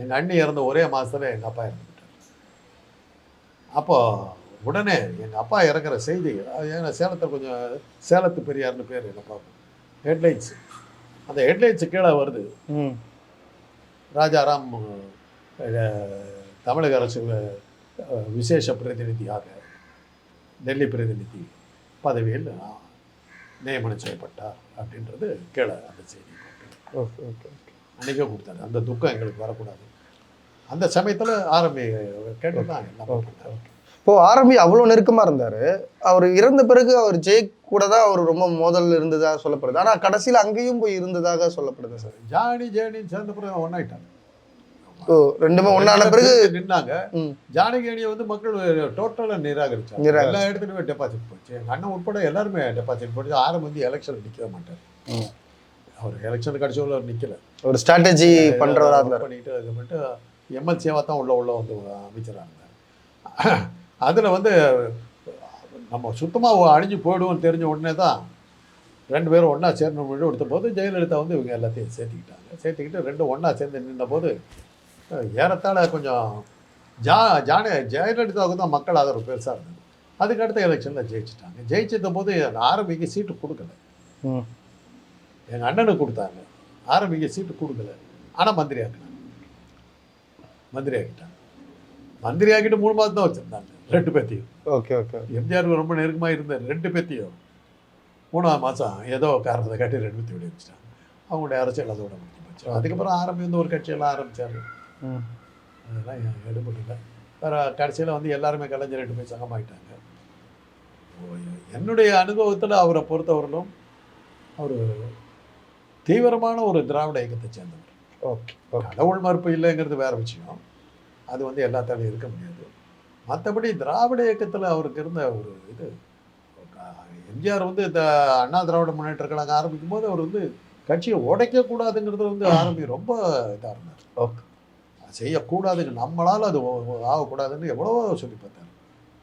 எங்கள் அண்ணி இறந்த ஒரே மாதத்தில் எங்கள் அப்பா இறந்துட்டார். அப்போது உடனே எங்கள் அப்பா இறக்குற செய்தி அது ஏன்னா சேலத்தில் கொஞ்சம் சேலத்து பெரியார்னு பேர் எங்கள் அப்பா ஹெட்லைன்ஸ் அந்த ஹெட்லைன்ஸு கீழே வருது. ராஜாராம் தமிழக அரசு விசேஷ பிரதிநிதியாக டெல்லி பிரதிநிதி பதவியில் நியமனம் செய்யப்பட்டார் அப்படின்றது கீழே அந்த செய்தி ஓகே ஓகே ஓகே. அன்றைக்கே கொடுத்தாரு. அந்த துக்கம் எங்களுக்கு வரக்கூடாது. அந்த சமயத்தில் ஆரம்பி கேட்டு தான் எல்லாம் பண்ணாரு. இப்போ ஆரம்பி அவ்வளோ நெருக்கமா இருந்தாரு. அவர் இறந்த பிறகு அவர் ஜெய் கூட தான் அவர் ரொம்ப மோதல் இருந்ததா சொல்லப்படுது. ஆனா கடைசியில அங்கேயும் போய் இருந்ததாக சொல்லப்படுது சார். ஜானி ஜேனின்னு சேர்ந்த பிறகு ஒன்றாயிட்டாங்க ஓ ரெண்டுமே ஒன்னான பிறகு நின்னாங்க. ம். ஜானகியடியை வந்து மக்கள் டோட்டலாக நிராகரிச்சாங்க. எல்லா இடத்துலையுமே டெபாசிட் போச்சு. எங்கள் அண்ணன் உட்பட எல்லாருமே டெபாசிட் போச்சு ஆரம் வந்து எலெக்ஷன் நிற்கவே மாட்டார். அவர் எலெக்ஷன் கடைசியில் அவர் நிற்கல ஒரு ஸ்ட்ராட்டஜி பண்றவரா இருந்தார். பண்ணிட்டு அது பண்ணிட்டு எம்எல்சியாக தான் உள்ள உள்ள வந்து அமைச்சராக இருந்தார். அதில் வந்து நம்ம சுத்தமாக அழிஞ்சு போயிடுவோம்னு தெரிஞ்ச உடனே தான் ரெண்டு பேரும் ஒன்றா சேர்ந்து முடிவு எடுத்த போது ஜெயலலிதா வந்து இவங்க எல்லாத்தையும் சேர்த்துக்கிட்டாங்க. சேர்த்துக்கிட்டு ரெண்டும் ஒன்றா சேர்ந்து நின்ற போது ஏறத்தாழ கொஞ்சம் ஜா ஜானே ஜெயலலிதாவுக்கு தான் மக்கள் ஆதரவு பெருசாக இருந்தது. அதுக்கு அடுத்த எலெக்ஷனில் ஜெயிச்சிட்டாங்க. ஜெயிச்சிட்ட போது ஆரம்பிக்கு சீட்டு கொடுக்கல. எங்கள் அண்ணனுக்கு கொடுத்தாங்க. ஆரம்பிக்க சீட்டு கொடுக்கல. ஆனால் மந்திரி ஆக்கினாங்க மந்திரி ஆக்கிட்டாங்க. மந்திரி ஆக்கிட்டு மூணு மாதம் தான் வச்சுருந்தாங்க. ரெண்டு பேத்தையும். ஓகே ஓகே எம்ஜிஆருக்கு ரொம்ப நெருக்கமாக இருந்த ரெண்டு பேத்தையும் மூணாவது மாதம் ஏதோ காரணத்தை காட்டி ரெண்டு பேத்தையும் விட வச்சுட்டாங்க. அவங்களுடைய அரசியல் அதோட முடிஞ்சு போச்சு. அதுக்கப்புறம் ஆரம்பி வந்து ஒரு கட்சியெல்லாம் ஆரம்பிச்சாரு. ம். அதெல்லாம் எடுபடல. வேறு கடைசியில் வந்து எல்லாருமே கலைஞர் ரெண்டு பேர் சங்கமாயிட்டாங்க. என்னுடைய அனுபவத்தில் அவரை பொறுத்தவரையிலும் அவர் தீவிரமான ஒரு திராவிட இயக்கத்தை சேர்ந்தவர். Okay okay. கடவுள் மறுப்பு இல்லைங்கிறது வேற விஷயம். அது வந்து எல்லாத்தாலையும் இருக்க முடியாது. மற்றபடி திராவிட இயக்கத்தில் அவருக்கு இருந்த ஒரு இது எம்ஜிஆர் வந்து இந்த அண்ணா திராவிட முன்னேற்ற கழகம் ஆரம்பிக்கும் போது அவர் வந்து கட்சியை உடைக்கக்கூடாதுங்கிறது வந்து ஆரம்பி ரொம்ப இதாக இருந்தார். ஓகே. செய்யக்கூடாதுங்க நம்மளால் அது ஆகக்கூடாதுன்னு எவ்வளவோ சொல்லி பார்த்தார்.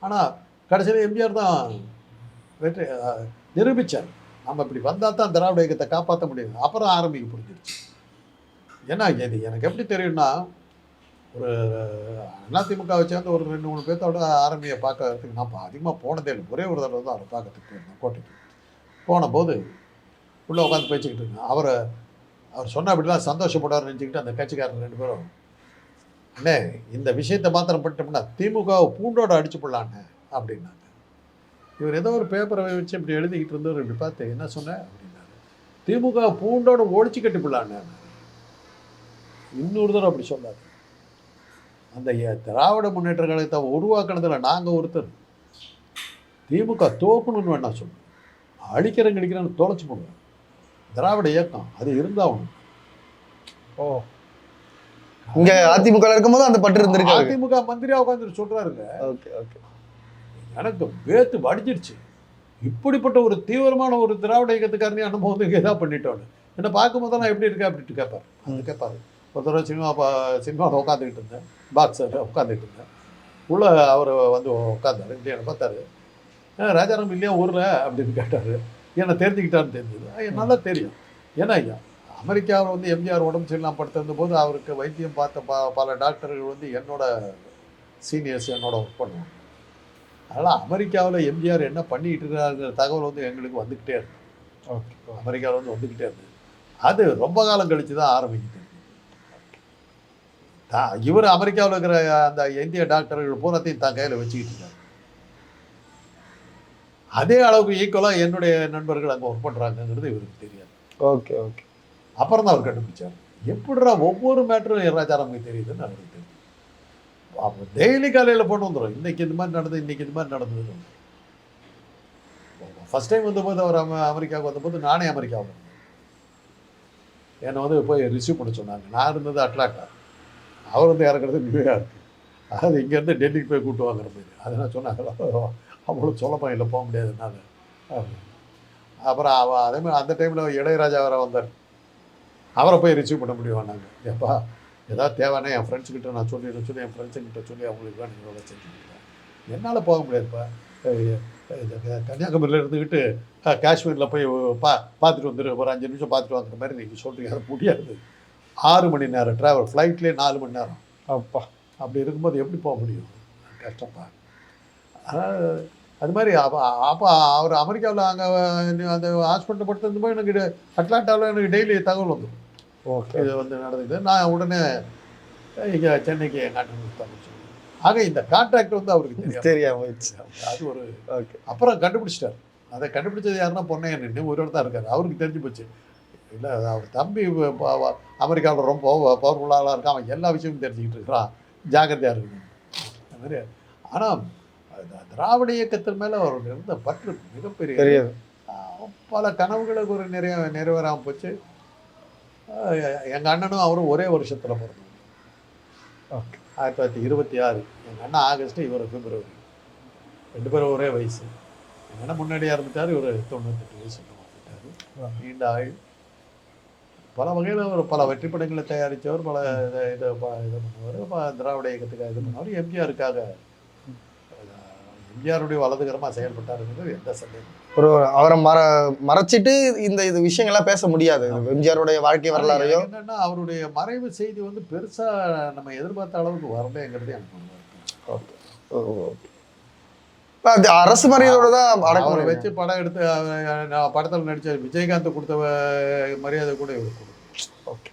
ஆனால் கடைசியில் எம்ஜிஆர் தான் வெற்றி அஹ், நிரூபிச்சார். நம்ம இப்படி வந்தால் தான் திராவிட இயக்கத்தை காப்பாற்ற முடியும். அப்புறம் ஆரம்பிக்க புரிஞ்சிருச்சு. ஏன்னா இது எனக்கு எப்படி தெரியும்னா ஒரு அதிமுகவை சேர்ந்த ஒரு ரெண்டு மூணு பேர்த்தோட ஆர்மியை பார்க்கறதுக்கு நான் அதிகமாக போனதே இல்லை. ஒரே ஒரு தடவை தான் அவரை பார்க்கறதுக்கு போயிருந்தேன் கோட்டைக்கு. போன போது உள்ளே உட்காந்து பேச்சுக்கிட்டு இருக்கேன் அவரை அவர் சொன்ன அப்படிலாம் சந்தோஷப்படாரு நினச்சிக்கிட்டு அந்த கட்சிக்காரர் ரெண்டு பேரும் அண்ணே இந்த விஷயத்தை மாத்திரம் பண்ணிட்டோம்னா திமுகவை பூண்டோட அடிச்சு போடலான்னு அப்படின்னாங்க. இவர் ஏதோ ஒரு பேப்பரை வச்சு இப்படி எழுதிக்கிட்டு இருந்தவர் இப்படி பார்த்து என்ன சொன்னேன் அப்படின்னாரு. திமுக பூண்டோட ஒழிச்சு கட்டி போடலான்னு இன்னொரு தடவை அப்படி சொன்னார். அந்த திராவிட முன்னேற்ற கழகத்தை உருவாக்குனதுல நாங்கள் ஒருத்தர். திமுக தோக்கணும்னு வேணா சொல்லுவேன் அழிக்கிறேன் கிழிக்கிறேன்னு தொலைச்சு போடுவேன். திராவிட இயக்கம் அது இருந்தாகணும் ஓ. இங்க அதிமுக இருக்கும்போது அந்த பற்று இருந்திருக்காரு அதிமுக மந்திரியா உட்காந்துட்டு சொல்றாருங்க. Okay okay. எனக்கு வேத்து வடிஞ்சிருச்சு. இப்படிப்பட்ட ஒரு தீவிரமான ஒரு திராவிட இயக்கத்துக்காரனே இங்கே தான் பண்ணிட்டோன்னு. என்ன பார்க்கும்போது நான் எப்படி இருக்கேன் அப்படின்ட்டு கேட்பார் அது கேட்பாரு ஒரு தடவை சினிமா பா சினிமாவில் உட்காந்துக்கிட்டு இருந்தேன். பாக்ஸர் உட்காந்துக்கிட்டு இருந்தேன். உள்ள அவர் வந்து உட்காந்தாரு இப்படி என்னை பார்த்தாரு. "ஆ, ராஜாராம் இல்லையா ஊரில்? அப்படின்னு கேட்டார். என்னை தெரிஞ்சுக்கிட்டான்னு தெரிஞ்சது. நல்லா தெரியும். ஏன்னா ஐயா அமெரிக்காவில் வந்து எம்ஜிஆர் உடம்பு சரியில்லாம படுத்திருந்த போது அவருக்கு வைத்தியம் பார்த்த ப பல டாக்டர்கள் வந்து என்னோட சீனியர்ஸ் என்னோட ஒர்க் பண்ணுவாங்க. அதனால் அமெரிக்காவில் எம்ஜிஆர் என்ன பண்ணிட்டு இருக்காருங்கிற தகவல் வந்து எங்களுக்கு வந்துக்கிட்டே இருக்கு. ஓகே. அமெரிக்காவில் வந்து வந்துக்கிட்டே இருந்தது அது ரொம்ப காலம் கழிச்சு தான் ஆரம்பிக்குது. இவர் அமெரிக்காவில் இருக்கிற அந்த இந்திய டாக்டர்கள் பூராத்தையும் தான் கையில் வச்சுக்கிட்டு அதே அளவுக்கு ஈக்குவலாக என்னுடைய நண்பர்கள் அங்கே ஒர்க் பண்ணுறாங்கங்கிறது இவருக்கு தெரியாது. Okay okay. அப்புறம் தான் அவர் கண்டுபிடிச்சார். எப்படிடா ஒவ்வொரு மேட்டரும் ராஜாராமுக்கு தெரியுதுன்னு அவருக்கு தெரியும். அப்போ டெய்லி காலையில் போட்டு வந்துடும் இன்னைக்கு இந்த மாதிரி நடந்தது இன்னைக்கு இந்த மாதிரி நடந்தது ஃபர்ஸ்ட் டைம் வந்தபோது அவர் அம அமெரிக்காவுக்கு வந்தபோது நானே அமெரிக்காவில் என்னை வந்து போய் ரிசீவ் பண்ண சொன்னாங்க. நான் இருந்தது அட்லாண்டா அவர் வந்து இறக்குறது நியூயார்க் அதாவது இங்கேருந்து டெல்லிக்கு போய் கூட்டு வாங்குற மாதிரி. அதை நான் சொன்னாங்க அவ்வளோ சொல்லப்பா இல்லை போக முடியாது என்னால். அப்புறம் அவ அதே மாதிரி அந்த டைமில் இளையராஜா அவரை வந்தார். அவரை போய் ரிசீவ் பண்ண முடியும் நாங்கள் ஏப்பா ஏதாவது தேவைன்னா என் ஃப்ரெண்ட்ஸ்கிட்ட நான் சொல்லிடுறேன் சொல்லி என் ஃப்ரெண்ட்ஸுங்கிட்ட சொல்லி அவங்களுக்கு தான் நீங்கள் செஞ்சுக்கிட்டேன் என்னால் போக முடியாதுப்பா. கன்னியாகுமரியில் இருந்துக்கிட்டு காஷ்மீரில் போய் பா பார்த்துட்டு வந்துடு ஒரு அஞ்சு நிமிஷம் பார்த்துட்டு வந்துற மாதிரி நீங்கள் சொல்கிறீங்க அது முடியாது. ஆறு மணி நேரம் ட்ராவல் ஃப்ளைட்லேயே நாலு மணி நேரம். அப்பா. அப்படி இருக்கும்போது எப்படி போக முடியும்? கஷ்டப்பா. அதாவது அது மாதிரி அப்போ அப்போ அவர் அமெரிக்காவில் அங்கே அந்த ஹாஸ்பிட்டலில் படுத்திருந்தபோது எனக்கு அட்லாண்டாவில் எனக்கு டெய்லி தகவல் வந்துடும் ஓகே. இது வந்து நடந்தது. நான் உடனே இங்கே சென்னைக்கு அண்ணன் தந்துச்சு ஆக இந்த கான்ட்ராக்ட் வந்து அவருக்கு தெரியும் தெரியாம போயிடுச்சு. அது ஒரு ஓகே. அப்புறம் கண்டுபிடிச்சிட்டார். அதை கண்டுபிடிச்சது யாருன்னா பொன்னையன் நின்று உயிரோடு தான் இருக்காரு. அவருக்கு தெரிஞ்சு போச்சு. இல்லை அவர் தம்பி அமெரிக்காவில் ரொம்ப பவர்ஃபுல்லாக இருக்கான். அவன் எல்லா விஷயமும் தெரிஞ்சுக்கிட்டு இருக்கிறான். ஜாக்கிரதையாக இருக்கணும் அது ஆனால் திராவிட இயக்கத்தின் மேலே அவருக்கு இருந்த பற்று மிகப்பெரிய. பல கனவுகளுக்கு ஒரு நிறைய நிறைவேறாமல் போச்சு. எங்கள் அண்ணனும் அவரும் ஒரே வருஷத்தில் ஓகே. ஆயிரத்தி தொள்ளாயிரத்தி இருபத்தி ஆறு. எங்கள் அண்ணன் ஆகஸ்ட் இவர் பிப்ரவரி. ரெண்டு பேரும் ஒரே வயசு. எங்கள் அண்ணன் முன்னாடியே இறந்துட்டார். இவர் தொண்ணூத்தெட்டு வயசு. நீண்ட ஆயுள். பல வகையில் அவர் பல வெற்றி படங்களை தயாரித்தவர் பல இதை இதை இது பண்ணுவார். திராவிட இயக்கத்துக்காக இது பண்ணுவார். எம்ஜிஆருக்காக எம்ஜிஆருடைய வலதுகரமாக செயல்பட்டாருங்கிறது எந்த சந்தேகம் ஒரு அவரை மற மறைச்சிட்டு இந்த இது விஷயங்கள்லாம் பேச முடியாது. எம்ஜிஆருடைய வாழ்க்கை வரலாறையோ? என்னன்னா அவருடைய மறைவு செய்தி வந்து பெருசா நம்ம எதிர்பார்த்த அளவுக்கு வரலைங்கிறது எனக்கு ஒரு வருத்தம். அரசு மரியாதையோட தான் அவரை அடக்கம் வச்சு படம் எடுத்து நான் படத்தில் நடிச்ச விஜயகாந்த் கொடுத்த மரியாதை கூட இவர் கொடுக்கும் ஓகே.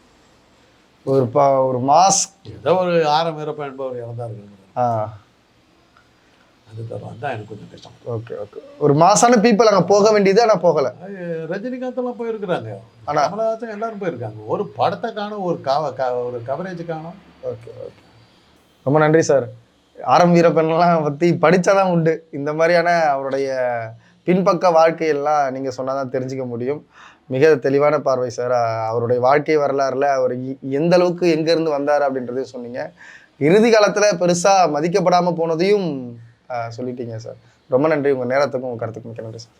ஒரு ப ஒரு மாஸ் ஏதோ ஒரு ஆரம் வீரப்ப என்பவர் இறந்தார்கள். ஆ. அது தான் எனக்கு கொஞ்சம் கஷ்டம். Okay okay. ஒரு மாசான பீப்புள் அங்கே போக வேண்டியது ஆனால் போகலை. அது ரஜினிகாந்த் எல்லாம் போயிருக்கிறாங்க. ஆனா- கமலஹாசன் எல்லாரும் போயிருக்காங்க. ஒரு படத்தை காணும் ஒரு கவ ஒரு கவரேஜ் காணும். Okay okay. ரொம்ப நன்றி சார். ஆரம் வீரப்பன்லாம் பற்றி படித்தாதான் உண்டு. இந்த மாதிரியான அவருடைய பின்பக்க வாழ்க்கையெல்லாம் நீங்கள் சொன்னால் தான் தெரிஞ்சுக்க முடியும். மிக தெளிவான பார்வை சார் அவருடைய வாழ்க்கை வரலாறுல அவர் இ- எந்த அளவுக்கு எங்கேருந்து வந்தார் அப்படின்றதையும் சொன்னீங்க. இறுதி காலத்தில் பெருசாக மதிக்கப்படாமல் போனதையும் சொல்லிட்டீங்க சார் ரொம்ப நன்றி. உங்கள் நேரத்துக்கும் உங்கள் கருத்துக்கும் மிக்க நன்றி சார்